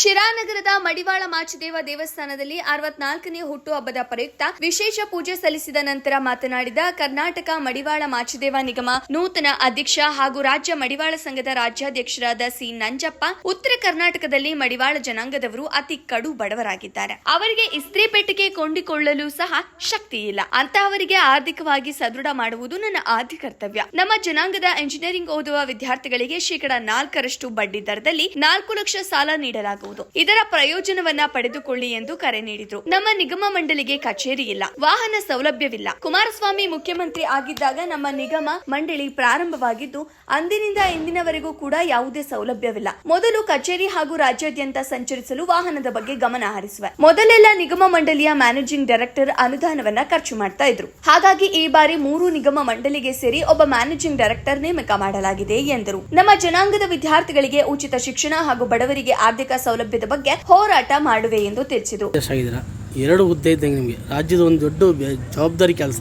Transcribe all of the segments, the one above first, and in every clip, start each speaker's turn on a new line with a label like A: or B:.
A: ಶಿರಾನಗರದ ಮಡಿವಾಳ ಮಾಚಿದೇವ ದೇವಸ್ಥಾನದಲ್ಲಿ ಅರವತ್ನಾಲ್ಕನೇ ಹುಟ್ಟುಹಬ್ಬದ ಪ್ರಯುಕ್ತ ವಿಶೇಷ ಪೂಜೆ ಸಲ್ಲಿಸಿದ ನಂತರ ಮಾತನಾಡಿದ ಕರ್ನಾಟಕ ಮಡಿವಾಳ ಮಾಚಿದೇವ ನಿಗಮ, ನೂತನ ಅಧ್ಯಕ್ಷ ಹಾಗೂ ರಾಜ್ಯ ಮಡಿವಾಳ ಸಂಘದ ರಾಜ್ಯಾಧ್ಯಕ್ಷರಾದ ಸಿ ನಂಜಪ್ಪ, ಉತ್ತರ ಕರ್ನಾಟಕದಲ್ಲಿ ಮಡಿವಾಳ ಜನಾಂಗದವರು ಅತಿ ಕಡು ಬಡವರಾಗಿದ್ದಾರೆ. ಅವರಿಗೆ ಇಸ್ತ್ರಿ ಪೆಟ್ಟಿಗೆ ಕೊಂಡಿಕೊಳ್ಳಲು ಸಹ ಶಕ್ತಿ ಇಲ್ಲ. ಅಂತಹವರಿಗೆ ಆರ್ಥಿಕವಾಗಿ ಸದೃಢ ಮಾಡುವುದು ನನ್ನ ಆದ್ಯ ಕರ್ತವ್ಯ. ನಮ್ಮ ಜನಾಂಗದ ಇಂಜಿನಿಯರಿಂಗ್ ಓದುವ ವಿದ್ಯಾರ್ಥಿಗಳಿಗೆ ಶೇಕಡಾ ನಾಲ್ಕರಷ್ಟು ಬಡ್ಡಿ ದರದಲ್ಲಿ ನಾಲ್ಕು ಲಕ್ಷ ಸಾಲ ನೀಡಲಾಗುವುದು ಇದರ ಪ್ರಯೋಜನವನ್ನ ಪಡೆದುಕೊಳ್ಳಿ ಎಂದು ಕರೆ ನೀಡಿದ್ರು. ನಮ್ಮ ನಿಗಮ ಮಂಡಳಿಗೆ ಕಚೇರಿ ಇಲ್ಲ. ವಾಹನ ಸೌಲಭ್ಯವಿಲ್ಲ. ಕುಮಾರಸ್ವಾಮಿ ಮುಖ್ಯಮಂತ್ರಿ ಆಗಿದ್ದಾಗ ನಮ್ಮ ನಿಗಮ ಮಂಡಳಿ ಪ್ರಾರಂಭವಾಗಿದ್ದು, ಅಂದಿನಿಂದ ಇಂದಿನವರೆಗೂ ಕೂಡ ಯಾವುದೇ ಸೌಲಭ್ಯವಿಲ್ಲ. ಮೊದಲು ಕಚೇರಿ ಹಾಗೂ ರಾಜ್ಯಾದ್ಯಂತ ಸಂಚರಿಸಲು ವಾಹನದ ಬಗ್ಗೆ ಗಮನ ಹರಿಸುವೆ. ಮೊದಲೆಲ್ಲ ನಿಗಮ ಮಂಡಳಿಯ ಮ್ಯಾನೇಜಿಂಗ್ ಡೈರೆಕ್ಟರ್ ಅನುದಾನವನ್ನ ಖರ್ಚು ಮಾಡ್ತಾ ಇದ್ರು. ಹಾಗಾಗಿ ಈ ಬಾರಿ ಮೂರು ನಿಗಮ ಮಂಡಳಿಗೆ ಸೇರಿ ಒಬ್ಬ ಮ್ಯಾನೇಜಿಂಗ್ ಡೈರೆಕ್ಟರ್ ನೇಮಕ ಮಾಡಲಾಗಿದೆ ಎಂದರು. ನಮ್ಮ ಜನಾಂಗದ ವಿದ್ಯಾರ್ಥಿಗಳಿಗೆ ಉಚಿತ ಶಿಕ್ಷಣ ಹಾಗೂ ಬಡವರಿಗೆ ಆರ್ಥಿಕ ಸೌಲಭ್ಯದ ಬಗ್ಗೆ ಹೋರಾಟ ಮಾಡುವೆ ಎಂದು ತಿಳಿಸಿದರು.
B: ಎರಡು ಹುದ್ದೆ ಇದ್ದಂಗೆ ನಿಮಗೆ. ರಾಜ್ಯದ ಒಂದು ದೊಡ್ಡ ಬೆ- ಜವಾಬ್ದಾರಿ ಕೆಲಸ.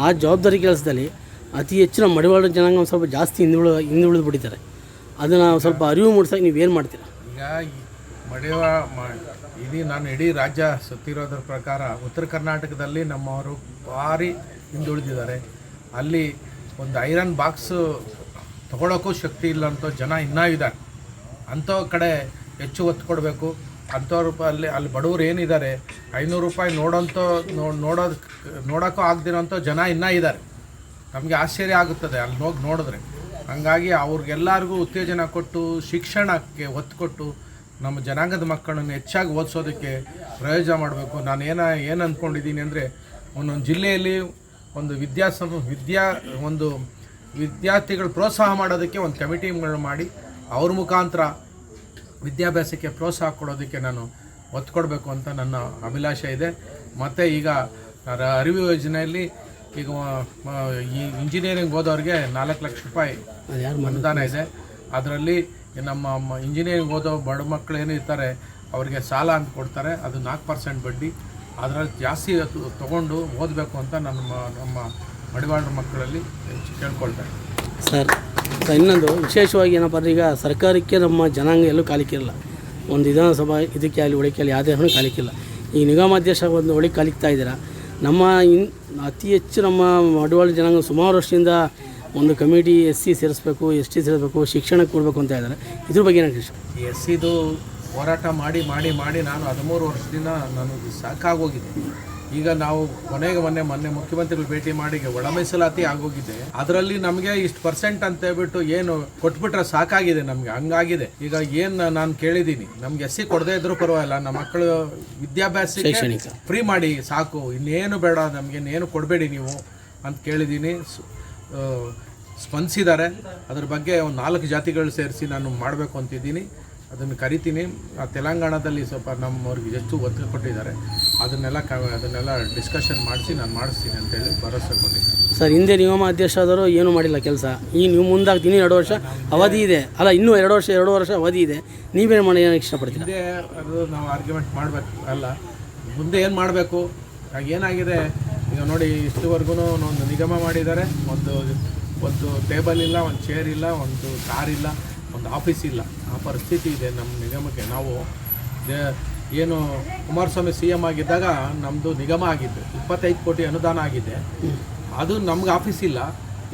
B: ಆ ಜವಾಬ್ದಾರಿ ಕೆಲಸದಲ್ಲಿ ಅತಿ ಹೆಚ್ಚಿನ ಮಡಿವಾಳ ಜನಾಂಗ ಒಂದು ಸ್ವಲ್ಪ ಜಾಸ್ತಿ ಹಿಂದುಳಿ ಹಿಂದುಳಿದು ಬಿಟ್ಟಿದ್ದಾರೆ. ಅದನ್ನು ಸ್ವಲ್ಪ ಅರಿವು ಮೂಡಿಸೋಕೆ ನೀವು ಏನು ಮಾಡ್ತೀರಾ?
C: ಈಗ ಮಡಿವಾಳ ಮಡಿವ ಇಡೀ ನಾನು ಇಡೀ ರಾಜ್ಯ ಸುತ್ತಿರೋದ್ರ ಪ್ರಕಾರ ಉತ್ತರ ಕರ್ನಾಟಕದಲ್ಲಿ ನಮ್ಮವರು ಭಾರಿ ಹಿಂದುಳಿದಿದ್ದಾರೆ. ಅಲ್ಲಿ ಒಂದು ಐರನ್ ಬಾಕ್ಸು ತಗೊಳ್ಳೋಕ್ಕೂ ಶಕ್ತಿ ಇಲ್ಲ ಅಂತ ಜನ ಇನ್ನೂ ಇದ್ದಾರೆ. ಅಂಥ ಕಡೆ ಹೆಚ್ಚು ಒತ್ತು ಕೊಡಬೇಕು. ಅಂಥವ್ರು ಅಲ್ಲಿ ಅಲ್ಲಿ ಬಡವರು ಏನಿದ್ದಾರೆ, ಐನೂರು ರೂಪಾಯಿ ನೋಡೋಂಥ ನೋಡೋದು ನೋಡೋಕ್ಕೂ ಆಗದಿರೋಂಥ ಜನ ಇನ್ನೂ ಇದ್ದಾರೆ. ನಮಗೆ ಆಶ್ಚರ್ಯ ಆಗುತ್ತದೆ ಅಲ್ಲಿ ಹೋಗಿ ನೋಡಿದ್ರೆ. ಹಂಗಾಗಿ ಅವ್ರಿಗೆಲ್ಲರಿಗೂ ಉತ್ತೇಜನ ಕೊಟ್ಟು, ಶಿಕ್ಷಣಕ್ಕೆ ಒತ್ತು ಕೊಟ್ಟು, ನಮ್ಮ ಜನಾಂಗದ ಮಕ್ಕಳನ್ನು ಹೆಚ್ಚಾಗಿ ಓದಿಸೋದಕ್ಕೆ ಪ್ರಯೋಜನ ಮಾಡಬೇಕು. ನಾನು ಏನ ಏನು ಅಂದ್ಕೊಂಡಿದ್ದೀನಿ ಅಂದರೆ, ಒಂದೊಂದು ಜಿಲ್ಲೆಯಲ್ಲಿ ಒಂದು ವಿದ್ಯಾಸಮ ವಿದ್ಯಾ ಒಂದು ವಿದ್ಯಾರ್ಥಿಗಳು ಪ್ರೋತ್ಸಾಹ ಮಾಡೋದಕ್ಕೆ ಒಂದು ಕಮಿಟಿಗಳು ಮಾಡಿ, ಅವ್ರ ಮುಖಾಂತರ ವಿದ್ಯಾಭ್ಯಾಸಕ್ಕೆ ಪ್ರೋತ್ಸಾಹ ಕೊಡೋದಕ್ಕೆ ನಾನು ಒತ್ತು ಕೊಡಬೇಕು ಅಂತ ನನ್ನ ಅಭಿಲಾಷೆ ಇದೆ. ಮತ್ತು ಈಗ ಅರಿವು ಯೋಜನೆಯಲ್ಲಿ ಈಗ ಈ ಇಂಜಿನಿಯರಿಂಗ್ ಓದೋರಿಗೆ ನಾಲ್ಕು ಲಕ್ಷ ರೂಪಾಯಿ ಅನುದಾನ ಇದೆ. ಅದರಲ್ಲಿ ನಮ್ಮ ಇಂಜಿನಿಯರಿಂಗ್ ಓದೋ ಬಡ ಮಕ್ಕಳು ಏನು ಇರ್ತಾರೆ ಅವರಿಗೆ ಸಾಲ ಅಂತ ಕೊಡ್ತಾರೆ. ಅದು ನಾಲ್ಕು ಪರ್ಸೆಂಟ್ ಬಡ್ಡಿ. ಅದರಲ್ಲಿ ಜಾಸ್ತಿ ತೊಗೊಂಡು ಓದಬೇಕು ಅಂತ ನಮ್ಮ ನಮ್ಮ ಮಡಿವಾಳರ ಮಕ್ಕಳಲ್ಲಿ ಹೆಚ್ಚು ಕೇಳ್ಕೊಳ್ತಾರೆ
B: ಸರ್ ಇನ್ನೊಂದು ವಿಶೇಷವಾಗಿ ಏನಪ್ಪ ಅಂದರೆ ಈಗ ಸರ್ಕಾರಕ್ಕೆ ನಮ್ಮ ಜನಾಂಗ ಎಲ್ಲೂ ಕಾಲಿಕ್ಕಿರಲ್ಲ ಒಂದು ವಿಧಾನಸಭಾ ಇದಕ್ಕೆ ಅಲ್ಲಿ ಒಳಿಕೆಯಲ್ಲಿ ಯಾವುದೇ ಹಣ ಕಾಲಿಕ್ಕಿಲ್ಲ. ಈ ನಿಗಮಾಧ್ಯಕ್ಷ ಒಂದು ಒಳಗೆ ಕಾಲಿಕ್ತಾ ಇದ್ದೀರಾ? ನಮ್ಮ ಇನ್ ಅತಿ ಹೆಚ್ಚು ನಮ್ಮ ಮಡವಾಳ ಜನಾಂಗ ಸುಮಾರು ವರ್ಷದಿಂದ ಒಂದು ಕಮಿಟಿ ಎಸ್ ಸಿ ಸೇರಿಸ್ಬೇಕು, ಎಸ್ ಟಿ ಸೇರಿಸ್ಬೇಕು ಶಿಕ್ಷಣಕ್ಕೆ ಕೊಡಬೇಕು ಅಂತ ಇದ್ದಾರೆ. ಇದ್ರ ಬಗ್ಗೆ ಕೃಷ್ಣ
C: ಎಸ್ ಸಿದು ಹೋರಾಟ ಮಾಡಿ ಮಾಡಿ ಮಾಡಿ ನಾನು ಹದಿಮೂರು ವರ್ಷದಿಂದ ನನಗೆ ಸಾಕಾಗೋಗಿದೆ. ಈಗ ನಾವು ಕೊನೆಗೆ ಮೊನ್ನೆ ಮೊನ್ನೆ ಮುಖ್ಯಮಂತ್ರಿಗಳು ಭೇಟಿ ಮಾಡಿ ಒಳ ಮೀಸಲಾತಿ ಆಗೋಗಿದೆ. ಅದರಲ್ಲಿ ನಮಗೆ ಇಷ್ಟು ಪರ್ಸೆಂಟ್ ಅಂತ ಹೇಳ್ಬಿಟ್ಟು ಏನು ಕೊಟ್ಬಿಟ್ರೆ ಸಾಕಾಗಿದೆ ನಮಗೆ ಹಂಗಾಗಿದೆ. ಈಗ ಏನು ನಾನು ಕೇಳಿದ್ದೀನಿ ನಮ್ಗೆ ಎಸ್ ಸಿ ಕೊಡದೇ ಇದ್ರೂ ಪರವಾಗಿಲ್ಲ ನಮ್ಮ ಮಕ್ಕಳು ವಿದ್ಯಾಭ್ಯಾಸಕ್ಕೆ ಫ್ರೀ ಮಾಡಿ ಸಾಕು ಇನ್ನೇನು ಬೇಡ ನಮಗೆ ಇನ್ನೇನು ಕೊಡಬೇಡಿ ನೀವು ಅಂತ ಕೇಳಿದ್ದೀನಿ ಸ್ಪಂದಿಸಿದ್ದಾರೆ. ಅದ್ರ ಬಗ್ಗೆ ಒಂದು ನಾಲ್ಕು ಜಾತಿಗಳು ಸೇರಿಸಿ ನಾನು ಮಾಡಬೇಕು ಅಂತಿದ್ದೀನಿ. ಅದನ್ನು ಕರಿತೀನಿ. ಆ ತೆಲಂಗಾಣದಲ್ಲಿ ಸ್ವಲ್ಪ ನಮ್ಮವ್ರಿಗೆ ಎಷ್ಟು ಒತ್ತು ಕೊಟ್ಟಿದ್ದಾರೆ ಅದನ್ನೆಲ್ಲ ಕ ಅದನ್ನೆಲ್ಲ ಡಿಸ್ಕಷನ್ ಮಾಡಿಸಿ ನಾನು ಮಾಡಿಸ್ತೀನಿ ಅಂತೇಳಿ ಭರವಸೆ ಕೊಟ್ಟಿದ್ದೀನಿ
B: ಸರ್ ಹಿಂದೆ ನಿಗಮ ಅಧ್ಯಕ್ಷ ಆದರೂ ಏನೂ ಮಾಡಿಲ್ಲ ಕೆಲಸ. ಈ ನೀವು ಮುಂದಾಗ್ತೀನಿ ಎರಡು ವರ್ಷ ಅವಧಿ ಇದೆ. ಅಲ್ಲ ಇನ್ನೂ ಎರಡು ವರ್ಷ ಎರಡು ವರ್ಷ ಅವಧಿ ಇದೆ. ನೀವೇನು ಮಾಡಿ ಇಷ್ಟಪಡ್ತೀನಿ
C: ಹಿಂದೆ ಅದು ನಾವು ಆರ್ಗ್ಯುಮೆಂಟ್ ಮಾಡಬೇಕು ಅಲ್ಲ. ಮುಂದೆ ಏನು ಮಾಡಬೇಕು? ಆಗ ಏನಾಗಿದೆ? ಈಗ ನೋಡಿ ಇಷ್ಟುವರೆಗೂ ಒಂದು ನಿಗಮ ಮಾಡಿದ್ದಾರೆ. ಒಂದು ಒಂದು ಟೇಬಲ್ ಇಲ್ಲ ಒಂದು ಚೇರ್ ಇಲ್ಲ ಒಂದು ಕಾರ್ ಇಲ್ಲ ಒಂದು ಆಫೀಸ್ ಇಲ್ಲ. ಆ ಪರಿಸ್ಥಿತಿ ಇದೆ ನಮ್ಮ ನಿಗಮಕ್ಕೆ. ನಾವು ಏನು ಕುಮಾರಸ್ವಾಮಿ ಸಿ ಎಂ ಆಗಿದ್ದಾಗ ನಮ್ಮದು ನಿಗಮ ಆಗಿದ್ದು ಇಪ್ಪತ್ತೈದು ಕೋಟಿ ಅನುದಾನ ಆಗಿದೆ. ಅದು ನಮ್ಗೆ ಆಫೀಸ್ ಇಲ್ಲ.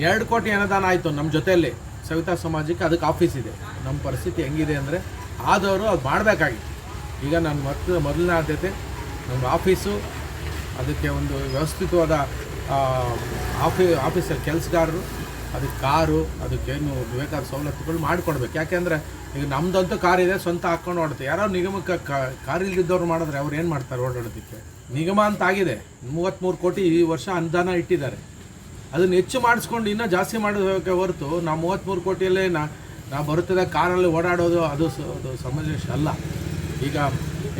C: ಎರಡು ಕೋಟಿ ಅನುದಾನ ಆಯಿತು ನಮ್ಮ ಜೊತೆಯಲ್ಲಿ. ಸವಿತಾ ಸಮಾಜಕ್ಕೆ ಅದಕ್ಕೆ ಆಫೀಸ್ ಇದೆ. ನಮ್ಮ ಪರಿಸ್ಥಿತಿ ಹೆಂಗಿದೆ ಅಂದರೆ ಆದವರು ಅದು ಮಾಡಬೇಕಾಗಿತ್ತು. ಈಗ ನನ್ನ ಮತ್ತೆ ಮೊದಲನೇ ಆದ್ಯತೆ ನಮ್ಮ ಆಫೀಸು, ಅದಕ್ಕೆ ಒಂದು ವ್ಯವಸ್ಥಿತವಾದ ಆಫೀ, ಆಫೀಸಲ್ಲಿ ಕೆಲಸಗಾರರು ಅದಕ್ಕೆ ಕಾರು, ಅದಕ್ಕೇನು ಬೇಕಾದ ಸವಲತ್ತುಗಳು ಮಾಡಿಕೊಡ್ಬೇಕು. ಯಾಕೆಂದರೆ ಈಗ ನಮ್ಮದಂತೂ ಕಾರ್ ಇದೆ, ಸ್ವಂತ ಹಾಕ್ಕೊಂಡು ಓಡುತ್ತೆ. ಯಾರೋ ನಿಗಮಕ್ಕೆ ಕಾರ್ ಇಲ್ದಿದ್ದವ್ರು ಮಾಡಿದ್ರೆ ಅವ್ರು ಏನು ಮಾಡ್ತಾರೆ ಓಡಾಡೋದಕ್ಕೆ? ನಿಗಮ ಅಂತ ಆಗಿದೆ. ಮೂವತ್ತ್ಮೂರು ಕೋಟಿ ಈ ವರ್ಷ ಅನುದಾನ ಇಟ್ಟಿದ್ದಾರೆ. ಅದನ್ನು ಹೆಚ್ಚು ಮಾಡಿಸ್ಕೊಂಡು ಇನ್ನೂ ಜಾಸ್ತಿ ಮಾಡೋದಕ್ಕೆ ಹೊರತು ನಾವು ಮೂವತ್ತ್ಮೂರು ಕೋಟಿಯಲ್ಲೇ ನಾ ನಾವು ಬರುತ್ತದೆ ಕಾರಲ್ಲಿ ಓಡಾಡೋದು ಅದು ಅದು ಸಮಂಜಸ ಅಲ್ಲ. ಈಗ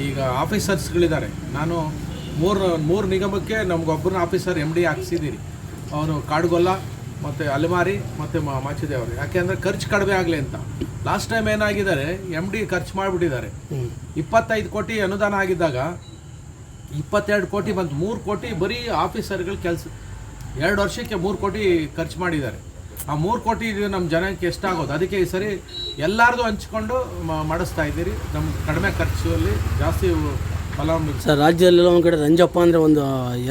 C: ಈಗ ಆಫೀಸರ್ಸ್ಗಳಿದ್ದಾರೆ. ನಾನು ಮೂರು ಮೂರು ನಿಗಮಕ್ಕೆ ನಮಗೊಬ್ಬರನ್ನ ಆಫೀಸರ್ ಎಂ ಡಿ ಹಾಕ್ಸಿದ್ದೀರಿ. ಅವನು ಕಾಡುಗೊಲ್ಲ ಮತ್ತು ಅಲೆಮಾರಿ ಮತ್ತು ಮಾಚಿದೇವರು. ಯಾಕೆಂದರೆ ಖರ್ಚು ಕಡಿಮೆ ಆಗಲಿ ಅಂತ. ಲಾಸ್ಟ್ ಟೈಮ್ ಏನಾಗಿದ್ದಾರೆ ಎಂ ಡಿ ಖರ್ಚು ಮಾಡಿಬಿಟ್ಟಿದ್ದಾರೆ. ಇಪ್ಪತ್ತೈದು ಕೋಟಿ ಅನುದಾನ ಆಗಿದ್ದಾಗ ಇಪ್ಪತ್ತೆರಡು ಕೋಟಿ ಬಂತು. ಮೂರು ಕೋಟಿ ಬರೀ ಆಫೀಸರ್ಗಳು ಕೆಲಸ ಎರಡು ವರ್ಷಕ್ಕೆ ಮೂರು ಕೋಟಿ ಖರ್ಚು ಮಾಡಿದ್ದಾರೆ. ಆ ಮೂರು ಕೋಟಿ ನಮ್ಮ ಜನಕ್ಕೆ ಎಷ್ಟಾಗೋದು? ಅದಕ್ಕೆ ಈ ಸರಿ ಎಲ್ಲರದು ಹಂಚ್ಕೊಂಡು ಮಾಡಿಸ್ತಾ ಇದ್ದೀರಿ. ನಮ್ಮ ಕಡಿಮೆ ಖರ್ಚಲ್ಲಿ ಜಾಸ್ತಿ
B: ಸರ್ ರಾಜ್ಯದಲ್ಲೆಲ್ಲ ಒಂದು ಕಡೆ ರಂಜಪ್ಪ ಅಂದ್ರೆ ಒಂದು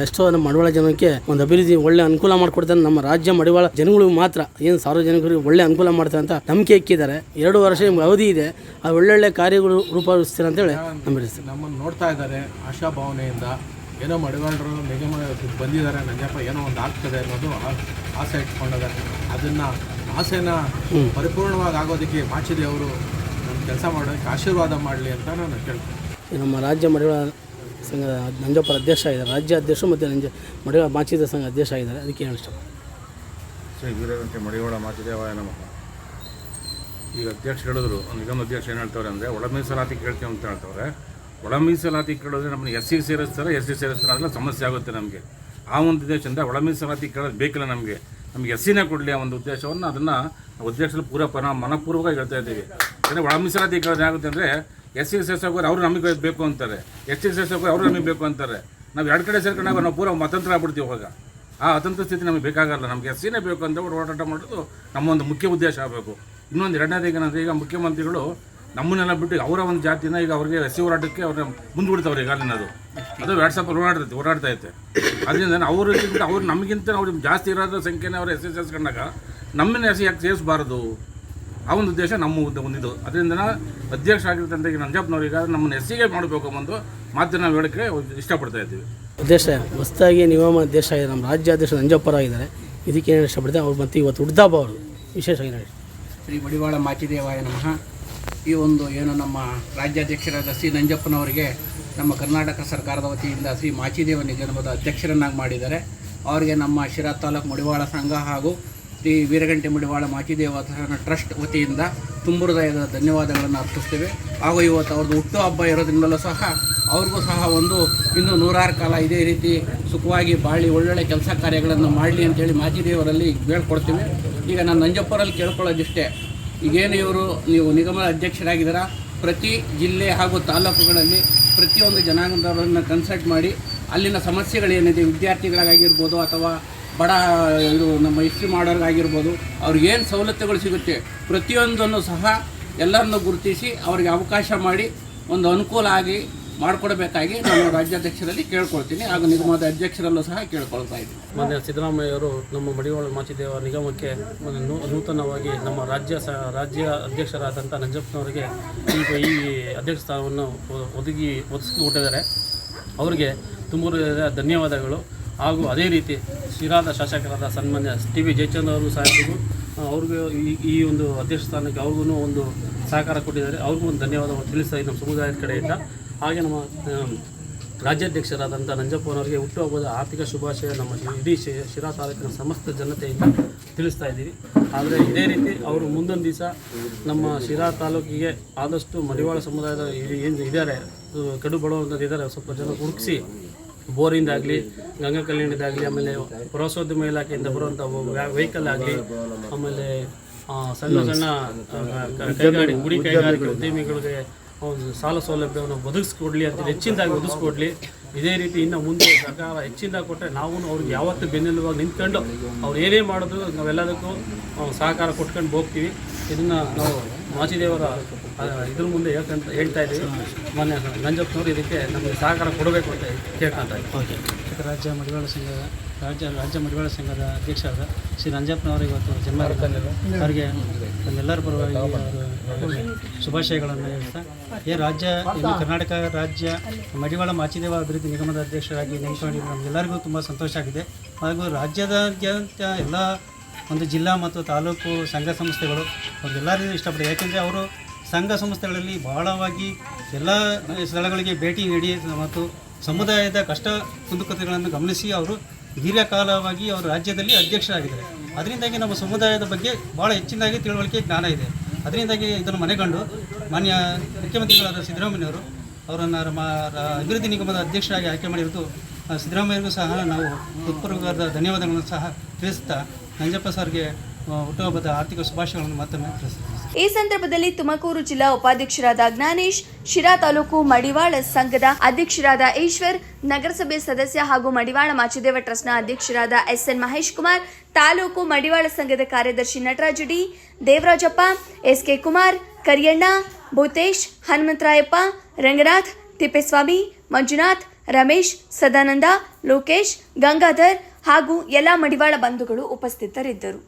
B: ಎಷ್ಟೋ ನಮ್ಮ ಮಡಿವಾಳ ಜನಕ್ಕೆ ಒಂದು ಅಭಿವೃದ್ಧಿ ಒಳ್ಳೆ ಅನುಕೂಲ ಮಾಡಿಕೊಡ್ತಾನೆ ನಮ್ಮ ರಾಜ್ಯ ಮಡಿವಾಳ ಜನಗಳಿಗೆ ಮಾತ್ರ ಏನು ಸಾರ್ವಜನಿಕರಿಗೆ ಒಳ್ಳೆ ಅನುಕೂಲ ಮಾಡ್ತಾರೆ ಅಂತ ನಂಬಿಕೆ ಇಕ್ಕಿದ್ದಾರೆ. ಎರಡು ವರ್ಷ ಅವಧಿ ಇದೆ ಆ ಒಳ್ಳೊಳ್ಳೆ ಕಾರ್ಯಗಳು ರೂಪಿಸ್ತೀರ ಅಂತೇಳಿ ನಂಬಿರಿ ಸರ್.
C: ನಮ್ಮನ್ನು ನೋಡ್ತಾ ಇದ್ದಾರೆ ಆಶಾ ಭಾವನೆಯಿಂದ. ಏನೋ ಮಡಿವಾಳರು ನಿಗಮ ಬಂದಿದ್ದಾರೆ ನಂಜಪ್ಪ ಏನೋ ಒಂದು ಆಗ್ತದೆ ಅನ್ನೋದು ಆಸೆ ಇಟ್ಕೊಂಡಿದ್ದಾರೆ. ಅದನ್ನು ಆಸೆನ ಪರಿಪೂರ್ಣವಾಗಿ ಆಗೋದಕ್ಕೆ ಮಾಚಿದೆ ಅವರು ನಮ್ಮ ಕೆಲಸ ಮಾಡೋಕ್ಕೆ ಆಶೀರ್ವಾದ ಮಾಡಲಿ ಅಂತ ನಾನು ಕೇಳ್ತೀನಿ.
B: ನಮ್ಮ ರಾಜ್ಯ ಮಡಿವಾಳ ಸಂಘದ ನಂಜಪ್ಪರ ಅಧ್ಯಕ್ಷ ಆಗಿದ್ದಾರೆ. ರಾಜ್ಯ ಅಧ್ಯಕ್ಷರು ಮತ್ತು ನಂಜ ಮಡಿವಾಳ ಮಾಚಿದ ಸಂಘ ಅಧ್ಯಕ್ಷ ಆಗಿದ್ದಾರೆ. ಅದಕ್ಕೆ ಏನು ಇಷ್ಟ
D: ಶ್ರೀ ವೀರಗಂಟೆ ಮಡಿವಾಳ ಮಾಚಿದೇವಾಯ ನಮಃ ಈಗ ಅಧ್ಯಕ್ಷ ಹೇಳಿದ್ರು ನಿಗಮ ಅಧ್ಯಕ್ಷ ಏನು ಹೇಳ್ತಾರೆ ಅಂದರೆ ಒಳ ಮೀಸಲಾತಿ ಕೇಳ್ತೀವಿ ಅಂತ ಹೇಳ್ತವ್ರೆ. ಒಳ ಮೀಸಲಾತಿ ಕೇಳಿದ್ರೆ ನಮ್ಮನ್ನು ಎಸ್ ಸಿ ಸೇರಿಸ್ತಾರೆ, ಎಸ್ ಸಿ ಸೇರಿಸ್ತಾರೆ, ಅದೆಲ್ಲ ಸಮಸ್ಯೆ ಆಗುತ್ತೆ ನಮಗೆ. ಆ ಒಂದು ಉದ್ದೇಶದಿಂದ ಒಳ ಮೀಸಲಾತಿ ಕೇಳೋದು ಬೇಕಿಲ್ಲ ನಮಗೆ. ನಮಗೆ ಎಸ್ ಸಿನೇ ಕೊಡಲಿ ಆ ಒಂದು ಉದ್ದೇಶವನ್ನು, ಅದನ್ನು ಅಧ್ಯಕ್ಷರು ಪೂರ ಪರ ಮನಪೂರ್ವಕವಾಗಿ ಹೇಳ್ತಾ ಇದ್ದೀವಿ. ಅಂದರೆ ಒಳ ಮೀಸಲಾತಿ ಕೇಳೋದು ಏನಾಗುತ್ತೆ ಅಂದರೆ ಎಸ್ ಸಿ ಸೇರ್ಸೋಕೆ ಅವ್ರು ನಮಗೆ ಬೇಕು ಅಂತಾರೆ. ಎಸ್ ಸಿ ಸೇರ್ಸೋಕೆ ಅವರು ನಮಗೆ ಬೇಕು ಅಂತಾರೆ. ನಾವು ಎರಡು ಕಡೆ ಸೇರ್ಕೊಂಡಾಗ ನಾವು ಪೂರ ಮತಂತ್ರ ಆಗ್ಬಿಡ್ತೀವಿ ಹೋಗ ಆ ಅತಂತ್ರ ಸ್ಥಿತಿ ನಮಗೆ ಬೇಕಾಗಲ್ಲ. ನಮಗೆ ಎಸ್ ಸಿನೇ ಬೇಕು ಅಂತ ಓಡಾಟ ಮಾಡೋದು ನಮ್ಮ ಒಂದು ಮುಖ್ಯ ಉದ್ದೇಶ ಆಗಬೇಕು. ಇನ್ನೊಂದು ಎರಡನೇದು ಏನಂದರೆ ಈಗ ಮುಖ್ಯಮಂತ್ರಿಗಳು ನಮ್ಮನ್ನೆಲ್ಲ ಬಿಟ್ಟು ಅವರ ಒಂದು ಜಾತಿನ ಈಗ ಅವ್ರಿಗೆ ಎಸ್ ಹೋರಾಟಕ್ಕೆ ಅವ್ರನ್ನ ಮುಂದೂಡ್ತಾವ್ರೆ ಈಗ ಅಲ್ಲಿನದು ಅದು ವಾಟ್ಸಪ್ ಓಡಾಡ್ತೈತೆ, ಓಡಾಡ್ತಾ ಐತೆ. ಅದರಿಂದ ಅವ್ರಿಗಿಂತ ಅವ್ರು ನಮಗಿಂತ ಅವ್ರಿಗೆ ಜಾಸ್ತಿ ಇರೋದ್ರ ಸಂಖ್ಯೆನೇ ಅವ್ರು ಎಸ್ ಎಸ್ ಸೇರಿಸ್ಕೊಂಡಾಗ ನಮ್ಮನ್ನ ಎಸ್ ಯಾಕೆ ಸೇರಿಸಬಾರ್ದು? ಆ ಒಂದು ಉದ್ದೇಶ ನಮ್ಮ ಒಂದು ಒಂದಿದು. ಅದರಿಂದ ಅಧ್ಯಕ್ಷ ಆಗಿರ್ತಂತ ಈಗ ನಂಜಪ್ಪನವ್ರಿಗೆ ನಮ್ಮನ್ನು ಎಸ್ ಸಿಗೆ ಮಾಡಬೇಕು ಒಂದು ಮಾಧ್ಯಮ ನಾವು ಹೇಳೋಕ್ಕೆ ಇಷ್ಟಪಡ್ತಾ ಇದ್ದೀವಿ.
B: ಉದ್ದೇಶ ಹೊಸದಾಗಿ ನಿಗಮ ಅಧ್ಯಕ್ಷ ಆಗಿದ್ದಾರೆ ನಮ್ಮ ರಾಜ್ಯ ಅಧ್ಯಕ್ಷ ನಂಜಪ್ಪರ ಆಗಿದ್ದಾರೆ. ಇದಕ್ಕೆ ಏನು ಇಷ್ಟಪಡ್ತೇವೆ ಅವ್ರು ಮತ್ತು ಇವತ್ತು ಹುಡ್ದಾಬ ಅವರು. ವಿಶೇಷವಾಗಿ ಹೇಳಿ
E: ಶ್ರೀ ಮಡಿವಾಳ ಮಾಚಿದೇವಾಯ ನಮಃ. ಈ ಒಂದು ಏನು ನಮ್ಮ ರಾಜ್ಯಾಧ್ಯಕ್ಷರಾದ ಸಿ ನಂಜಪ್ಪನವರಿಗೆ ನಮ್ಮ ಕರ್ನಾಟಕ ಸರ್ಕಾರದ ವತಿಯಿಂದ ಶ್ರೀ ಮಾಚಿದೇವ ನಿಗಮದ ಅಧ್ಯಕ್ಷರನ್ನಾಗಿ ಮಾಡಿದ್ದಾರೆ. ಅವರಿಗೆ ನಮ್ಮ ಶಿರಾ ತಾಲೂಕು ಮಡಿವಾಳ ಸಂಘ ಹಾಗೂ ಶ್ರೀ ವೀರಗಂಟೆ ಮಡಿವಾಳ ಮಾಚಿದೇವ ಟ್ರಸ್ಟ್ ವತಿಯಿಂದ ತುಂಬ ಹೃದಯದ ಧನ್ಯವಾದಗಳನ್ನು ಅರ್ಪಿಸ್ತೇವೆ ಹಾಗೂ ಇವತ್ತು ಅವ್ರದ್ದು ಹುಟ್ಟು ಹಬ್ಬ ಇರೋದ್ರಿಂದಲೂ ಸಹ ಅವ್ರಿಗೂ ಸಹ ಒಂದು ಇನ್ನೂ ನೂರಾರು ಕಾಲ ಇದೇ ರೀತಿ ಸುಖವಾಗಿ ಬಾಳಿ ಒಳ್ಳೊಳ್ಳೆ ಕೆಲಸ ಕಾರ್ಯಗಳನ್ನು ಮಾಡಲಿ ಅಂತೇಳಿ ಮಾಚಿದೇವರಲ್ಲಿ ಬೇಳ್ಕೊಡ್ತೀವಿ ಈಗ ನಾನು ನಂಜಪ್ಪರಲ್ಲಿ ಕೇಳ್ಕೊಳ್ಳೋದಿಷ್ಟೇ. ಈಗೇನು ಇವರು, ನೀವು ನಿಗಮದ ಅಧ್ಯಕ್ಷರಾಗಿದ್ದೀರಾ? ಪ್ರತಿ ಜಿಲ್ಲೆ ಹಾಗೂ ತಾಲೂಕುಗಳಲ್ಲಿ ಪ್ರತಿಯೊಂದು ಜನಾಂಗದವರನ್ನು ಕನ್ಸಲ್ಟ್ ಮಾಡಿ, ಅಲ್ಲಿನ ಸಮಸ್ಯೆಗಳೇನಿದೆ, ವಿದ್ಯಾರ್ಥಿಗಳಾಗಿರ್ಬೋದು ಅಥವಾ ಬಡ, ಇದು ನಮ್ಮ ಹಿಸ್ಟ್ರಿ ಮಾಡೋರಿಗಾಗಿರ್ಬೋದು ಅವ್ರಿಗೇನು ಸವಲತ್ತುಗಳು ಸಿಗುತ್ತೆ ಪ್ರತಿಯೊಂದನ್ನು ಸಹ ಎಲ್ಲರನ್ನು ಗುರುತಿಸಿ ಅವರಿಗೆ ಅವಕಾಶ ಮಾಡಿ ಒಂದು ಅನುಕೂಲ ಆಗಿ ಮಾಡಿಕೊಡ್ಬೇಕಾಗಿ ನಾನು ರಾಜ್ಯಾಧ್ಯಕ್ಷರಲ್ಲಿ ಕೇಳ್ಕೊಳ್ತೀನಿ ಹಾಗೂ ನಿಗಮದ ಅಧ್ಯಕ್ಷರಲ್ಲೂ ಸಹ ಕೇಳ್ಕೊಳ್ತಾ ಇದ್ದೀನಿ.
F: ಮಾನ್ಯ ಸಿದ್ದರಾಮಯ್ಯವರು ನಮ್ಮ ಮಡಿವಾಳ ಮಾಚಿದೇವ ನಿಗಮಕ್ಕೆ ನೂತನವಾಗಿ ನಮ್ಮ ರಾಜ್ಯ ಸ, ರಾಜ್ಯ ಅಧ್ಯಕ್ಷರಾದಂಥ ನಂಜಪ್ಪನವರಿಗೆ ಈಗ ಈ ಅಧ್ಯಕ್ಷ ಸ್ಥಾನವನ್ನು ಒದಗಿ, ಒದಗಿಸಿಕೊಟ್ಟಿದ್ದಾರೆ. ಅವರಿಗೆ ತುಂಬ ಧನ್ಯವಾದಗಳು. ಹಾಗೂ ಅದೇ ರೀತಿ ಶಿರಾದ ಶಾಸಕರಾದ ಸನ್ಮಾನ್ಯ ಟಿ ವಿ ಜಯಚಂದ್ರ ಅವರು ಸಾಹೇಬರು ಅವ್ರಿಗೂ ಈ ಈ ಒಂದು ಅಧ್ಯಕ್ಷ ಸ್ಥಾನಕ್ಕೆ ಅವ್ರಿಗೂ ಒಂದು ಸಹಕಾರ ಕೊಟ್ಟಿದ್ದಾರೆ. ಅವ್ರಿಗೂ ಒಂದು ಧನ್ಯವಾದವನ್ನು ತಿಳಿಸ್ತಾ ನಮ್ಮ ಸಮುದಾಯದ ಕಡೆಯಿಂದ. ಹಾಗೆ ನಮ್ಮ ರಾಜ್ಯಾಧ್ಯಕ್ಷರಾದಂಥ ನಂಜಪ್ಪನವರಿಗೆ ಹುಟ್ಟುಹಬ್ಬದ ಆರ್ಥಿಕ ಶುಭಾಶಯ ನಮ್ಮ ಇಡೀ ಶಿರಾ ತಾಲೂಕಿನ ಸಮಸ್ತ ಜನತೆಯಿಂದ ತಿಳಿಸ್ತಾ ಇದ್ದೀವಿ. ಆದರೆ ಇದೇ ರೀತಿ ಅವರು ಮುಂದೊಂದು ದಿವಸ ನಮ್ಮ ಶಿರಾ ತಾಲೂಕಿಗೆ ಆದಷ್ಟು ಮಡಿವಾಳ ಸಮುದಾಯದ ಏನು ಇದ್ದಾರೆ, ಕಡು ಬಡವಂಥದ್ದು ಇದ್ದಾರೆ, ಸ್ವಲ್ಪ ಜನ ಹುಡುಕಿಸಿ ಬೋರಿಂದಾಗಲಿ ಗಂಗಾ ಕಲ್ಯಾಣದಾಗಲಿ ಆಮೇಲೆ ಪ್ರವಾಸೋದ್ಯಮ ಇಲಾಖೆಯಿಂದ ಬರುವಂಥ ವೆಹಿಕಲ್ ಆಗಲಿ ಆಮೇಲೆ ಸಣ್ಣ ಸಣ್ಣ ಆ, ಕೈಗಾರಿ ಗುಡಿ ಕೈಗಾರಿಕೆ ಉದ್ಯಮಿಗಳಿಗೆ ಸಾಲ ಸೌಲಭ್ಯವನ್ನು ಒದಗಿಸ್ಕೊಡ್ಲಿ ಅಂತ ಹೆಚ್ಚಿನದಾಗಿ ಒದಗಿಸ್ಕೊಡ್ಲಿ. ಇದೇ ರೀತಿ ಇನ್ನು ಮುಂದೆ ಸರ್ಕಾರ ಹೆಚ್ಚಿನದಾಗಿ ಕೊಟ್ಟರೆ ನಾವು ಅವ್ರಿಗೆ ಯಾವತ್ತೂ ಬೆನ್ನೆಲುವಾಗಿ ನಿಂತ್ಕೊಂಡು ಅವ್ರು ಏನೇ ಮಾಡಿದ್ರು ನಾವೆಲ್ಲದಕ್ಕೂ ಸಹಕಾರ ಕೊಟ್ಕೊಂಡು ಹೋಗ್ತೀವಿ. ಇದನ್ನು ನಾವು ಮಾಚಿದೇವರ ಇದ್ರ ಮುಂದೆ ಹೇಳ್ಕೊಂತ ಹೇಳ್ತಾ ಇದ್ದೀವಿ. ಮೊನ್ನೆ ನಂಜಪ್ಪನವರು ಇದಕ್ಕೆ ನಮಗೆ ಸಹಕಾರ ಕೊಡಬೇಕು ಅಂತ ಕೇಳ್ಕೊತಾ
B: ಓಕೆ.
G: ರಾಜ್ಯ ಮಡಿವಾಳ ಸಂಘದ, ರಾಜ್ಯ ರಾಜ್ಯ ಮಡಿವಾಳ ಸಂಘದ ಅಧ್ಯಕ್ಷರಾದ ಶ್ರೀ ರಂಜಪ್ಪನವರು ಇವತ್ತು ಜನ್ಮ ಅವರಿಗೆ ನಮ್ಮೆಲ್ಲರ ಪರವಾಗಿ ಶುಭಾಶಯಗಳನ್ನು ಹೇಳ್ತಾ, ಈ ರಾಜ್ಯ, ಇನ್ನು ಕರ್ನಾಟಕ ರಾಜ್ಯ ಮಡಿವಾಳ ಮಾಚಿದೇವ ಅಭಿವೃದ್ಧಿ ನಿಗಮದ ಅಧ್ಯಕ್ಷರಾಗಿ ನೇಮಕೊಂಡಿದ್ದು ನಮಗೆಲ್ಲರಿಗೂ ತುಂಬ ಸಂತೋಷ ಆಗಿದೆ. ಹಾಗೂ ರಾಜ್ಯದಾದ್ಯಂತ ಎಲ್ಲ ಒಂದು ಜಿಲ್ಲಾ ಮತ್ತು ತಾಲೂಕು ಸಂಘ ಸಂಸ್ಥೆಗಳು ಅವ್ರಿಗೆಲ್ಲರಿಗೂ ಇಷ್ಟಪಡ್ತಾರೆ. ಯಾಕೆಂದರೆ ಅವರು ಸಂಘ ಸಂಸ್ಥೆಗಳಲ್ಲಿ ಬಹಳವಾಗಿ ಎಲ್ಲ ಸ್ಥಳಗಳಿಗೆ ಭೇಟಿ ನೀಡಿ ಮತ್ತು ಸಮುದಾಯದ ಕಷ್ಟ ಕುಂದುಕತೆಗಳನ್ನು ಗಮನಿಸಿ ಅವರು ದೀರ್ಘಕಾಲವಾಗಿ ಅವರು ರಾಜ್ಯದಲ್ಲಿ ಅಧ್ಯಕ್ಷರಾಗಿದ್ದಾರೆ. ಅದರಿಂದಾಗಿ ನಮ್ಮ ಸಮುದಾಯದ ಬಗ್ಗೆ ಭಾಳ ಹೆಚ್ಚಿನದಾಗಿ ತಿಳುವಳಿಕೆ ಜ್ಞಾನ ಇದೆ. ಅದರಿಂದಾಗಿ ಇದನ್ನು ಮನೆಗಂಡು ಮಾನ್ಯ ಮುಖ್ಯಮಂತ್ರಿಗಳಾದ ಸಿದ್ದರಾಮಯ್ಯವರು ಅವರನ್ನು ಅಭಿವೃದ್ಧಿ ನಿಗಮದ ಅಧ್ಯಕ್ಷರಾಗಿ ಆಯ್ಕೆ ಮಾಡಿರೋದು ಸಿದ್ದರಾಮಯ್ಯರಿಗೂ ಸಹ ನಾವು ಹೃತ್ಪೂರ್ವಕವಾದ ಧನ್ಯವಾದಗಳನ್ನು ಸಹ ತಿಳಿಸ್ತಾ ನಂಜಪ್ಪ ಸರ್ಗೆ ಹುಟ್ಟುಹಬ್ಬದ ಆರ್ಥಿಕ ಶುಭಾಶಯಗಳನ್ನು ಮತ್ತೊಮ್ಮೆ ತಿಳಿಸ್ತೀವಿ
A: ಈ ಸಂದರ್ಭದಲ್ಲಿ ತುಮಕೂರು ಜಿಲ್ಲಾ ಉಪಾಧ್ಯಕ್ಷರಾದ ಜ್ಞಾನೇಶ್, ಶಿರಾ ತಾಲೂಕು ಮಡಿವಾಳ ಸಂಘದ ಅಧ್ಯಕ್ಷರಾದ ಈಶ್ವರ್, ನಗರಸಭೆ ಸದಸ್ಯ ಹಾಗೂ ಮಡಿವಾಳ ಮಾಚಿದೇವ ಟ್ರಸ್ಟ್ನ ಅಧ್ಯಕ್ಷರಾದ ಎಸ್ಎನ್ ಮಹೇಶ್ ಕುಮಾರ್, ತಾಲೂಕು ಮಡಿವಾಳ ಸಂಘದ ಕಾರ್ಯದರ್ಶಿ ನಟರಾಜ ಡಿ, ದೇವರಾಜಪ್ಪ, ಎಸ್ಕೆ ಕುಮಾರ್, ಕರಿಯಣ್ಣ, ಭೂತೇಶ್, ಹನುಮಂತರಾಯಪ್ಪ, ರಂಗನಾಥ್, ತಿಪ್ಪೇಸ್ವಾಮಿ, ಮಂಜುನಾಥ್, ರಮೇಶ್, ಸದಾನಂದ, ಲೋಕೇಶ್, ಗಂಗಾಧರ್ ಹಾಗೂ ಎಲ್ಲ ಮಡಿವಾಳ ಬಂಧುಗಳು ಉಪಸ್ಥಿತರಿದ್ದರು.